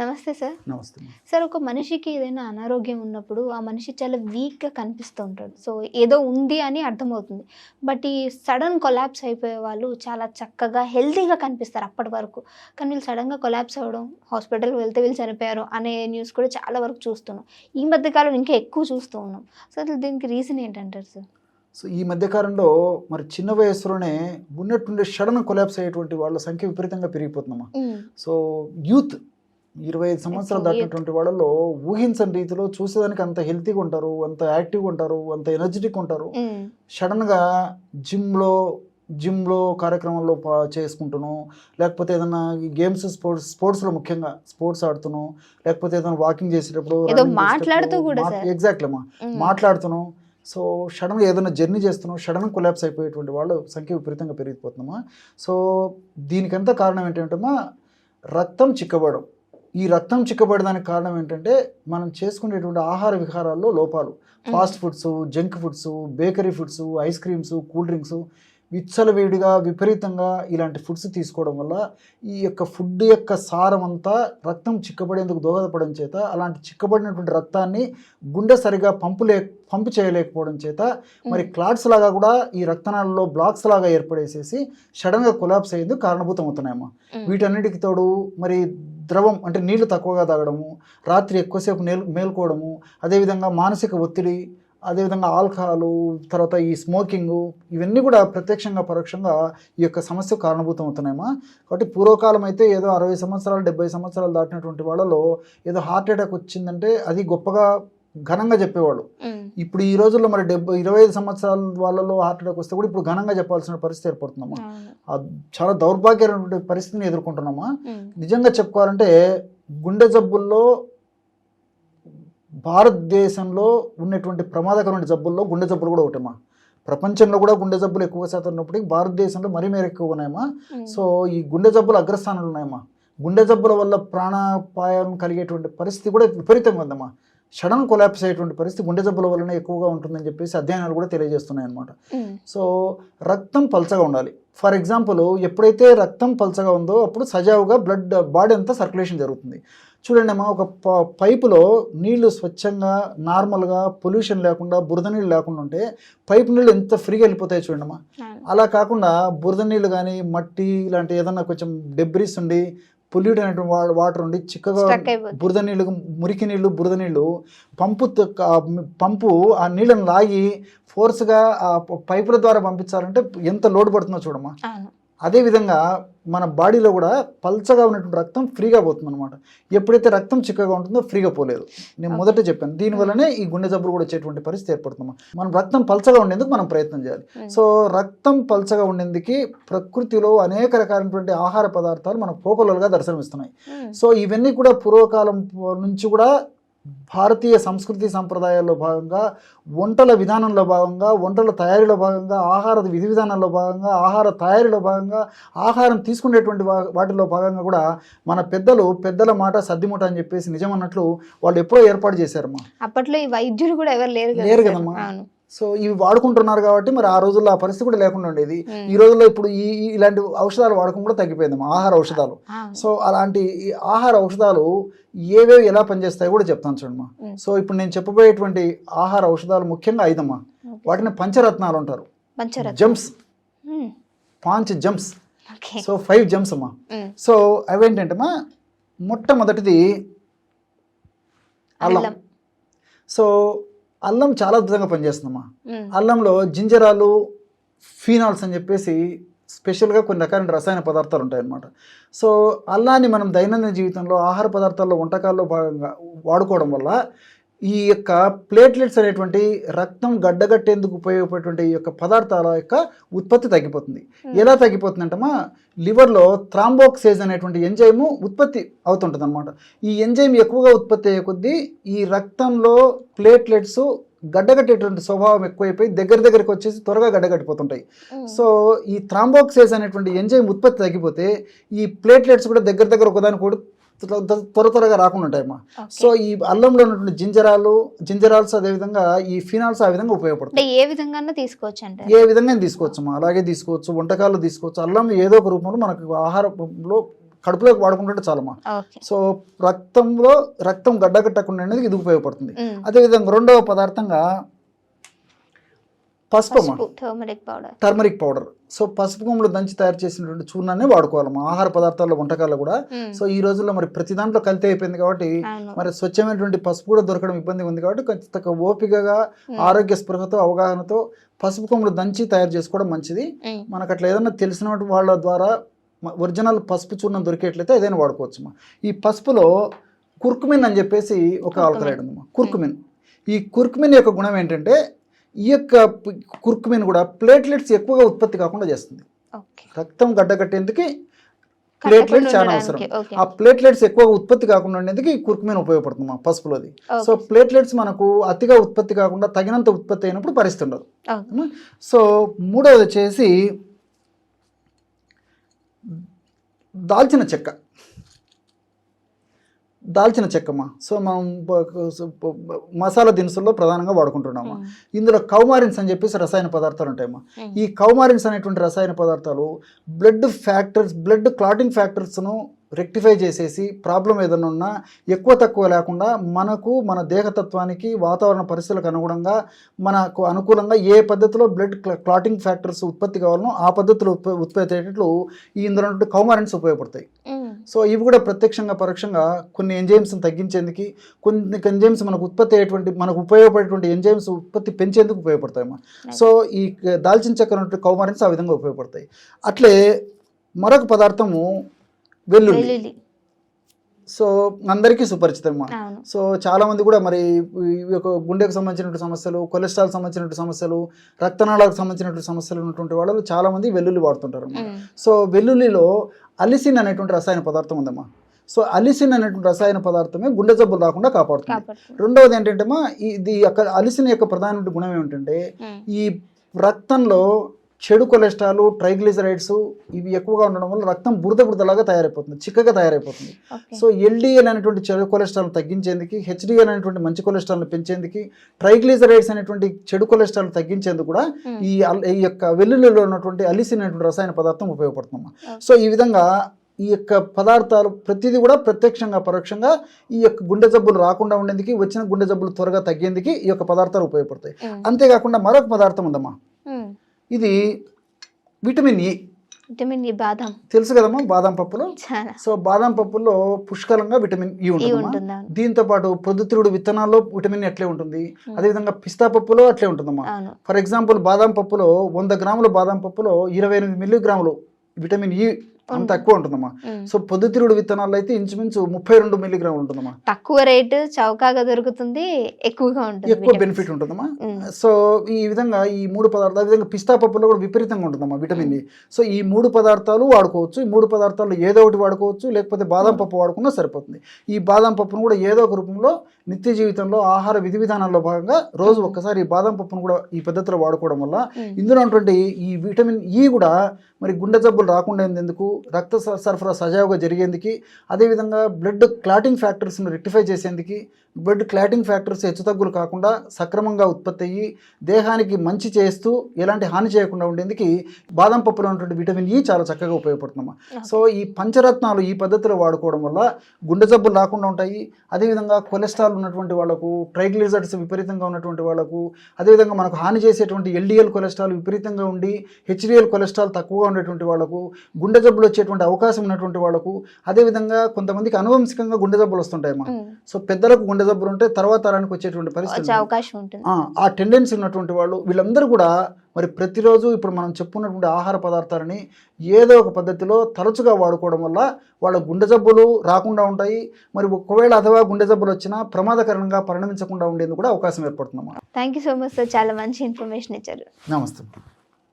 నమస్తే సార్. నమస్తే సార్ ఒక మనిషికి ఏదైనా అనారోగ్యం ఉన్నప్పుడు ఆ మనిషి చాలా వీక్గా కనిపిస్తూ ఉంటాడు. సో ఏదో ఉంది అని అర్థమవుతుంది. బట్ ఈ సడన్ కొలాప్స్ అయిపోయే వాళ్ళు చాలా చక్కగా హెల్తీగా కనిపిస్తారు అప్పటి వరకు. కానీ వీళ్ళు సడన్గా కొలాప్స్ అవ్వడం హాస్పిటల్కి వెళ్తే వీళ్ళు చనిపోయారు అనే న్యూస్ కూడా చాలా వరకు చూస్తున్నాం. ఈ మధ్యకాలం ఇంకా ఎక్కువ చూస్తూ ఉన్నాం. సో అసలు దీనికి రీజన్ ఏంటంటారు సార్? సో ఈ మధ్యకాలంలో మరి చిన్న వయసులోనే ఉన్నట్టుండి సడన్ కొలాప్స్ అయ్యేటువంటి వాళ్ళ సంఖ్య విపరీతంగా పెరిగిపోతుందమ్మా. సో యూత్ ఇరవై ఐదు సంవత్సరాలు దాటినటువంటి వాళ్ళలో ఊహించని రీతిలో చూసేదానికి అంత హెల్తీగా ఉంటారు అంత యాక్టివ్గా ఉంటారు అంత ఎనర్జెటిక్ ఉంటారు. సడన్గా జిమ్లో జిమ్లో కార్యక్రమాల్లో పా- చేసుకుంటును. లేకపోతే ఏదైనా గేమ్స్ స్పోర్ట్స్ స్పోర్ట్స్లో ముఖ్యంగా స్పోర్ట్స్ ఆడుతును. లేకపోతే ఏదైనా వాకింగ్ చేసేటప్పుడు మాట్లాడుతూ కూడా. ఎగ్జాక్ట్లీ అమ్మా. మాట్లాడుతున్నాం సో సడన్గా ఏదైనా జర్నీ చేస్తున్నాం సడన్ కొలాప్స్ అయిపోయేటువంటి వాళ్ళు సంఖ్య విపరీతంగా పెరిగిపోతుందమ్మా. సో దీనికంతా కారణం ఏంటంటమ్మా రక్తం చిక్కబడడం. ఈ రక్తం చిక్కబడడానికి కారణం ఏంటంటే మనం చేసుకునేటువంటి ఆహార విహారాల్లో లోపాలు. Fast foods junk foods bakery foods ice creams cool drinks విచ్చలవేడిగా విపరీతంగా ఇలాంటి ఫుడ్స్ తీసుకోవడం వల్ల ఈ యొక్క ఫుడ్ యొక్క సారం అంతా రక్తం చిక్కబడేందుకు దోహదపడడం చేత అలాంటి చిక్కబడినటువంటి రక్తాన్ని గుండె సరిగా పంపు లే పంపు చేయలేకపోవడం చేత మరి క్లాట్స్ లాగా కూడా ఈ రక్తనాళాల్లో బ్లాక్స్ లాగా ఏర్పడేసేసి సడన్గా కొలాప్స్ అయ్యేందుకు కారణభూతం అవుతున్నాయమ్మా వీటన్నిటికి తోడు మరి ద్రవం అంటే నీళ్ళు తక్కువగా తాగడము రాత్రి ఎక్కువసేపు మేల్ మేల్కోవడము అదేవిధంగా మానసిక ఒత్తిడి అదేవిధంగా ఆల్కహాలు తర్వాత ఈ స్మోకింగ్ ఇవన్నీ కూడా ప్రత్యక్షంగా పరోక్షంగా ఈ యొక్క సమస్య కారణభూతం అవుతున్నాయమ్మా. కాబట్టి పూర్వకాలం అయితే ఏదో అరవై సంవత్సరాలు డెబ్బై సంవత్సరాలు దాటినటువంటి వాళ్ళలో ఏదో హార్ట్ అటాక్ వచ్చిందంటే అది గొప్పగా ఘనంగా చెప్పేవాళ్ళు. ఇప్పుడు ఈ రోజుల్లో మరి డెబ్బై ఇరవై ఐదు సంవత్సరాల వాళ్ళలో హార్ట్ అటాక్ వస్తే కూడా ఇప్పుడు ఘనంగా చెప్పాల్సిన పరిస్థితి ఏర్పడుతుందమ్మా. ఆ చాలా దౌర్భాగ్యమైనటువంటి పరిస్థితిని ఎదుర్కొంటున్నామా? నిజంగా చెప్పుకోవాలంటే గుండె జబ్బుల్లో భారతదేశంలో ఉన్నటువంటి ప్రమాదకరమైన జబ్బుల్లో గుండె జబ్బులు కూడా ఒకటమ్మా ప్రపంచంలో కూడా గుండె జబ్బులు ఎక్కువ శాతం ఉన్నప్పటికీ భారతదేశంలో మరీ మేర ఎక్కువ ఉన్నాయమ్మా. సో ఈ గుండె జబ్బులు అగ్రస్థానంలో ఉన్నాయమ్మా. గుండె జబ్బుల వల్ల ప్రాణాపాయం కలిగేటువంటి పరిస్థితి కూడా విపరీతంగా ఉందమ్మా. సడన్ కొలాప్స్ అయ్యేటువంటి పరిస్థితి గుండె జబ్బుల వల్లనే ఎక్కువగా ఉంటుందని చెప్పేసి అధ్యయనాలు కూడా తెలియజేస్తున్నాయి అనమాట సో రక్తం పల్చగా ఉండాలి. ఫర్ ఎగ్జాంపుల్ ఎప్పుడైతే రక్తం పల్చగా ఉందో అప్పుడు సజావుగా బ్లడ్ బాడీ అంతా సర్క్యులేషన్ జరుగుతుంది. చూడండి అమ్మా ఒక ప- పైపులో నీళ్ళు స్వచ్ఛంగా నార్మల్గా పొల్యూషన్ లేకుండా బురద నీళ్ళు లేకుండా ఉంటే పైపు నీళ్ళు ఎంత ఫ్రీగా వెళ్ళిపోతాయి చూడండి అమ్మా. అలా కాకుండా బురద నీళ్ళు కానీ మట్టి ఇలాంటి ఏదన్నా కొంచెం డెబ్రిస్ ఉండి పొల్యూట్ అయినటువంటి వా- వాటర్ ఉండి చిక్కగా. బురద నీళ్ళు మురికి నీళ్ళు బురద నీళ్ళు పంపు పంపు ఆ నీళ్ళని లాగి ఫోర్స్గా ఆ పైపుల ద్వారా పంపించాలంటే ఎంత లోడ్ పడుతుందో చూడమ్మా అదేవిధంగా మన బాడీలో కూడా పల్చగా ఉన్నటువంటి రక్తం ఫ్రీగా పోతుంది అనమాట ఎప్పుడైతే రక్తం చిక్కగా ఉంటుందో ఫ్రీగా పోలేదు. నేను మొదట చెప్పాను. దీనివల్లనే ఈ గుండె జబ్బులు కూడా వచ్చేటువంటి పరిస్థితి ఏర్పడుతుంది మనం రక్తం పల్చగా ఉండేందుకు మనం ప్రయత్నం చేయాలి. సో రక్తం పల్చగా ఉండేందుకు ప్రకృతిలో అనేక రకాలైనటువంటి ఆహార పదార్థాలు మనకు పోకలుగా దర్శనమిస్తున్నాయి. సో ఇవన్నీ కూడా పూర్వకాలం నుంచి కూడా భారతీయ సంస్కృతి సంప్రదాయాల్లో భాగంగా వంటల విధానంలో భాగంగా వంటల తయారీలో భాగంగా ఆహార విధి విధానాల్లో భాగంగా ఆహార తయారీలో భాగంగా ఆహారం తీసుకునేటువంటి వాటిలో భాగంగా కూడా మన పెద్దలు పెద్దల మాట సర్దిమూట అని చెప్పేసి నిజం అన్నట్లు వాళ్ళు ఎప్పుడో ఏర్పాటు చేశారమ్మా అప్పట్లో ఈ వైద్యులు కూడా ఎవరు లేరు లేరు. కదమ్మా. సో ఇవి వాడుకుంటున్నారు కాబట్టి మరి ఆ రోజుల్లో ఆ పరిస్థితి కూడా లేకుండా ఉండేది. ఈ రోజుల్లో ఇప్పుడు ఈ ఇలాంటి ఔషధాలు వాడకం కూడా తగ్గిపోయిందమ్మా ఆహార ఔషధాలు. సో అలాంటి ఈ ఆహార ఔషధాలు ఏవేవి ఎలా పనిచేస్తాయో కూడా చెప్తాను చూడమ్మా. సో ఇప్పుడు నేను చెప్పబోయేటువంటి ఆహార ఔషధాలు ముఖ్యంగా ఐదమ్మా. వాటిని పంచరత్నాలు అంటారు ఉమ్. పాంచ్ ఓకే సో ఫైవ్ జమ్స్ అమ్మా. సో అవేంటంటమ్మా మొట్టమొదటిది అల్లం సో అల్లం చాలా అద్భుతంగా పనిచేస్తుందమ్మా. అల్లంలో జింజరాలు ఫీనాల్స్ అని చెప్పేసి స్పెషల్గా కొన్ని రకాల రసాయన పదార్థాలు ఉంటాయన్నమాట సో అల్లాన్ని మనం దైనందిన జీవితంలో ఆహార పదార్థాల్లో వంటకాల్లో భాగంగా వాడుకోవడం వల్ల ఈ యొక్క ప్లేట్లెట్స్ అనేటువంటి రక్తం గడ్డగట్టేందుకు ఉపయోగపడేటువంటి ఈ యొక్క పదార్థాల యొక్క ఉత్పత్తి తగ్గిపోతుంది. ఎలా తగ్గిపోతుంది అంటమా లివర్లో థ్రాంబోక్సేజ్ అనేటువంటి ఎంజైము ఉత్పత్తి అవుతుంటుంది అనమాట ఈ ఎంజైమ్ ఎక్కువగా ఉత్పత్తి అయ్యే కొద్దీ ఈ రక్తంలో ప్లేట్లెట్స్ గడ్డగట్టేటువంటి స్వభావం ఎక్కువైపోయి దగ్గర దగ్గరికి వచ్చేసి త్వరగా గడ్డగట్టిపోతుంటాయి. సో ఈ థ్రాంబోక్సేజ్ అనేటువంటి ఎంజైమ్ ఉత్పత్తి తగ్గిపోతే ఈ ప్లేట్లెట్స్ కూడా దగ్గర దగ్గర ఒకదాని కూడా త్వర త్వర త్వరగా రాకుండా ఉంటాయమ్మా. సో ఈ అల్లంలో ఉన్నటువంటి జింజరాలు జింజరాల్స్ అదేవిధంగా ఈ ఫినాల్స్ ఆ విధంగా ఉపయోగపడతాయి. ఏ విధంగా తీసుకోవచ్చు అంటే ఏ విధంగా తీసుకోవచ్చమ్మా అలాగే తీసుకోవచ్చు వంటకాలు తీసుకోవచ్చు. అల్లం ఏదో ఒక రూపంలో మనకు ఆహారంలో కడుపులోకి వాడుకుంటుంటే చాలమ్మా సో రక్తంలో రక్తం గడ్డగట్టకుండా అనేది ఇది ఉపయోగపడుతుంది. అదేవిధంగా రెండవ పదార్థంగా పసుపు turmeric powder turmeric powder so పసుపు కొమ్ములు దంచి తయారు చేసినటువంటి చూర్ణాన్ని వాడుకోవాలమ్మా. ఆహార పదార్థాల్లో వంటకాల్లో కూడా. సో ఈ రోజుల్లో మరి ప్రతి దాంట్లో కల్తీ అయిపోయింది కాబట్టి మరి స్వచ్ఛమైనటువంటి పసుపు కూడా దొరకడం ఇబ్బంది ఉంది కాబట్టి కొంచెం ఓపికగా ఆరోగ్య స్పృహతో అవగాహనతో పసుపు కొమ్ములు దంచి తయారు చేసుకోవడం మంచిది. మనకు అట్లా ఏదైనా తెలిసిన వాళ్ళ ద్వారా ఒరిజినల్ పసుపు చూర్ణం దొరికేట్లయితే ఏదైనా వాడుకోవచ్చమ్మా. ఈ పసుపులో కుర్కుమిన్ అని చెప్పేసి ఒక. ఆల్కలైడ్ ఉందమ్మా. కుర్కుమిన్. ఈ కుర్కుమిన్ యొక్క గుణం ఏంటంటే ఈ యొక్క కుర్కుమిన్ కూడా ప్లేట్లెట్స్ ఎక్కువగా ఉత్పత్తి కాకుండా చేస్తుంది. రక్తం గడ్డకట్టేందుకు ప్లేట్లెట్ చాలా అవసరం. ఆ ప్లేట్లెట్స్ ఎక్కువగా ఉత్పత్తి కాకుండా ఉండేందుకు ఈ కుర్కుమిన్ ఉపయోగపడుతుంది మా పసుపులోది. సో ప్లేట్లెట్స్ మనకు అతిగా ఉత్పత్తి కాకుండా తగినంత ఉత్పత్తి అయినప్పుడు పరిస్థితి ఉండదు? సో మూడవది వచ్చేసి దాల్చిన చెక్క. దాల్చిన చెక్కమ్మా సో మనం మసాలా దినుసుల్లో ప్రధానంగా వాడుకుంటున్నాము. ఇందులో కౌమారిన్స్ అని చెప్పేసి రసాయన పదార్థాలు ఉంటాయమ్మా. ఈ కౌమారిన్స్ అనేటువంటి రసాయన పదార్థాలు బ్లడ్ ఫ్యాక్టర్స్ బ్లడ్ క్లాటింగ్ ఫ్యాక్టర్స్ను రెక్టిఫై చేసేసి ప్రాబ్లం ఏదైనా ఉన్నా ఎక్కువ తక్కువ లేకుండా మనకు మన దేహతత్వానికి వాతావరణ పరిస్థితులకు అనుగుణంగా మనకు అనుకూలంగా ఏ పద్ధతిలో బ్లడ్ క్లాటింగ్ ఫ్యాక్టర్స్ ఉత్పత్తి కావాలనో ఆ పద్ధతిలో ఉత్ప- ఉత్పత్తి అయ్యేటట్లు ఈ ఇందులో కౌమారిన్స్ ఉపయోగపడతాయి. సో ఇవి కూడా ప్రత్యక్షంగా పరోక్షంగా కొన్ని ఎంజైమ్స్ని తగ్గించేందుకు కొన్ని ఎంజైమ్స్ మనకు ఉత్పత్తి అయ్యేటువంటి మనకు ఉపయోగపడేటువంటి ఎంజైమ్స్ ఉత్పత్తి పెంచేందుకు ఉపయోగపడతాయమ్మా సో ఈ దాల్చిన చెక్క ఉన్నటువంటి కౌమారిన్స్ ఆ విధంగా ఉపయోగపడతాయి. అట్లే మరొక పదార్థము వెల్లుల్లి. సో అందరికీ సుపరిచితమ్మా అవును. సో చాలా మంది కూడా మరి యొక్క గుండెకు సంబంధించినటువంటి సమస్యలు కొలెస్ట్రాల్ సంబంధించినటువంటి సమస్యలు రక్తనాళాలకు సంబంధించినటువంటి సమస్యలు ఉన్నటువంటి వాళ్ళు చాలా మంది వెల్లుల్లి వాడుతుంటారు. సో వెల్లుల్లిలో అలిసిన్ అనేటువంటి రసాయన పదార్థం ఉందమ్మా. సో అలిసిన్ అనేటువంటి రసాయన పదార్థమే గుండె జబ్బులు రాకుండా కాపాడుతుంది. రెండవది ఏంటంటే మా ఇది యొక్క అలిసిన్ యొక్క ప్రధానమైన గుణం ఏమిటంటే. ఈ రక్తంలో చెడు కొలెస్ట్రాల్ ట్రైగ్లిజరైడ్స్ ఇవి ఎక్కువగా ఉండడం వల్ల రక్తం బురద బురదలాగా తయారైపోతుంది చిక్కగా తయారైపోతుంది సో ఎల్డిఎల్ అనేటువంటి చెడు కొలెస్ట్రాల్ తగ్గించేందుకు హెచ్డిఎల్ అనేటువంటి మంచి కొలెస్ట్రాల్ని పెంచేందుకు ట్రైగ్లిజరైడ్స్ అనేటువంటి చెడు కొలెస్ట్రాల్ తగ్గించేందుకు కూడా. ఈ ఈ యొక్క వెల్లుల్లిలో ఉన్నటువంటి అలిసిన్ అనేటువంటి రసాయన పదార్థం ఉపయోగపడుతుందమ్మా. సో ఈ విధంగా ఈ యొక్క పదార్థాలు ప్రతిదీ కూడా ప్రత్యక్షంగా పరోక్షంగా ఈ యొక్క గుండె జబ్బులు రాకుండా ఉండేందుకు వచ్చిన గుండె జబ్బులు త్వరగా తగ్గేందుకు ఈ యొక్క పదార్థాలు ఉపయోగపడతాయి. అంతేకాకుండా మరొక పదార్థం ఉందమ్మా. ఇది విటమిన్ ఈ విటమిన్ ఈ బాదం. తెలుసు కదమ్మా బాదం పప్పులో? సో బాదం పప్పులో పుష్కలంగా విటమిన్ ఈ ఉంటుందమ్మా. ఉంటుంది దీంతో పాటు పొద్దుతిరుడు విత్తనాల్లో విటమిన్ అట్లే ఉంటుంది. Hmm. అదేవిధంగా పిస్తా పప్పులో అట్లే ఉంటుందమ్మా. ఫర్ ఎగ్జాంపుల్ బాదం పప్పులో వంద గ్రాముల బాదం పప్పులో ఇరవై ఎనిమిది మిల్లీగ్రాములు విటమిన్ ఈ అంత. తక్కువ ఉంటుందమ్మా. సో పొద్దుతిరుడు విత్తనాల్లో అయితే ఇంచుమించు ముప్పై రెండు మిల్లీగ్రాములు ఉంటుందమ్మా తక్కువ రేటు చౌకగా దొరుకుతుంది ఎక్కువగా ఉంటుంది ఎక్కువ. బెనిఫిట్ ఉంటుందమ్మా. సో ఈ విధంగా ఈ మూడు పదార్థాలు విధంగా పిస్తా పప్పులో కూడా విపరీతంగా ఉంటుందమ్మా విటమిన్ సో ఈ మూడు పదార్థాలు వాడుకోవచ్చు ఈ మూడు పదార్థాలు ఏదో ఒకటి వాడుకోవచ్చు లేకపోతే బాదం పప్పు వాడుకున్నా సరిపోతుంది ఈ బాదం పప్పును కూడా ఏదో ఒక రూపంలో నిత్య జీవితంలో ఆహార విధి విధానాల్లో భాగంగా రోజు ఒక్కసారి ఈ బాదం పప్పును కూడా ఈ పద్ధతిలో వాడుకోవడం వల్ల. ఇందులో ఉన్నటువంటి ఈ విటమిన్ ఈ కూడా మరి గుండె జబ్బులు రాకుండా ఉండేందుకు రక్త సరఫరా సజావుగా జరిగేందుకు అదేవిధంగా బ్లడ్ క్లాటింగ్ ఫ్యాక్టర్స్ను రెక్టిఫై చేసేందుకు బ్లడ్ క్లాటింగ్ ఫ్యాక్టర్స్ హెచ్చుతగ్గులు కాకుండా సక్రమంగా ఉత్పత్తి అయ్యి దేహానికి మంచి చేస్తూ ఎలాంటి హాని చేయకుండా ఉండేందుకు బాదం పప్పులో ఉన్నటువంటి విటమిన్ ఈ చాలా చక్కగా ఉపయోగపడుతుందమ్మా సో ఈ పంచరత్నాలు ఈ పద్ధతిలో వాడుకోవడం వల్ల గుండె జబ్బులు రాకుండా ఉంటాయి. అదేవిధంగా కొలెస్ట్రాల్ ఉన్నటువంటి వాళ్ళకు ట్రైగ్లిజరైడ్స్ విపరీతంగా ఉన్నటువంటి వాళ్ళకు అదేవిధంగా మనకు హాని చేసేటువంటి ఎల్డిఎల్ కొలెస్ట్రాల్ విపరీతంగా ఉండి హెచ్డిఎల్ కొలెస్ట్రాల్ తక్కువగా ఉండేటువంటి వాళ్ళకు గుండె జబ్బులు వచ్చేటువంటి అవకాశం ఉన్నటువంటి వాళ్ళకు అదేవిధంగా కొంతమందికి అనువంశికంగా గుండె జబ్బులు వస్తుంటాయమ్మా. ఉమ్. సో పెద్దలకు గుండె జబ్బులు ఉంటే తర్వాత తరానికి వచ్చేటువంటి పరిస్థితి ఆ, టెండెన్సీ ఉన్నటువంటి వాళ్ళు వీళ్ళందరూ కూడా మరి ప్రతిరోజు ఇప్పుడు మనం చెప్పుకున్నటువంటి ఆహార పదార్థాలని ఏదో ఒక పద్ధతిలో తరచుగా వాడుకోవడం వల్ల వాళ్ళ గుండె జబ్బులు రాకుండా ఉంటాయి. మరి ఒకవేళ అథవా గుండె జబ్బులు వచ్చినా ప్రమాదకరంగా పరిణమించకుండా ఉండేందుకు కూడా అవకాశం ఏర్పడుతుందన్నమాట thank you so much sir చాలా మంచి ఇన్ఫర్మేషన్ ఇచ్చారు. నమస్తే.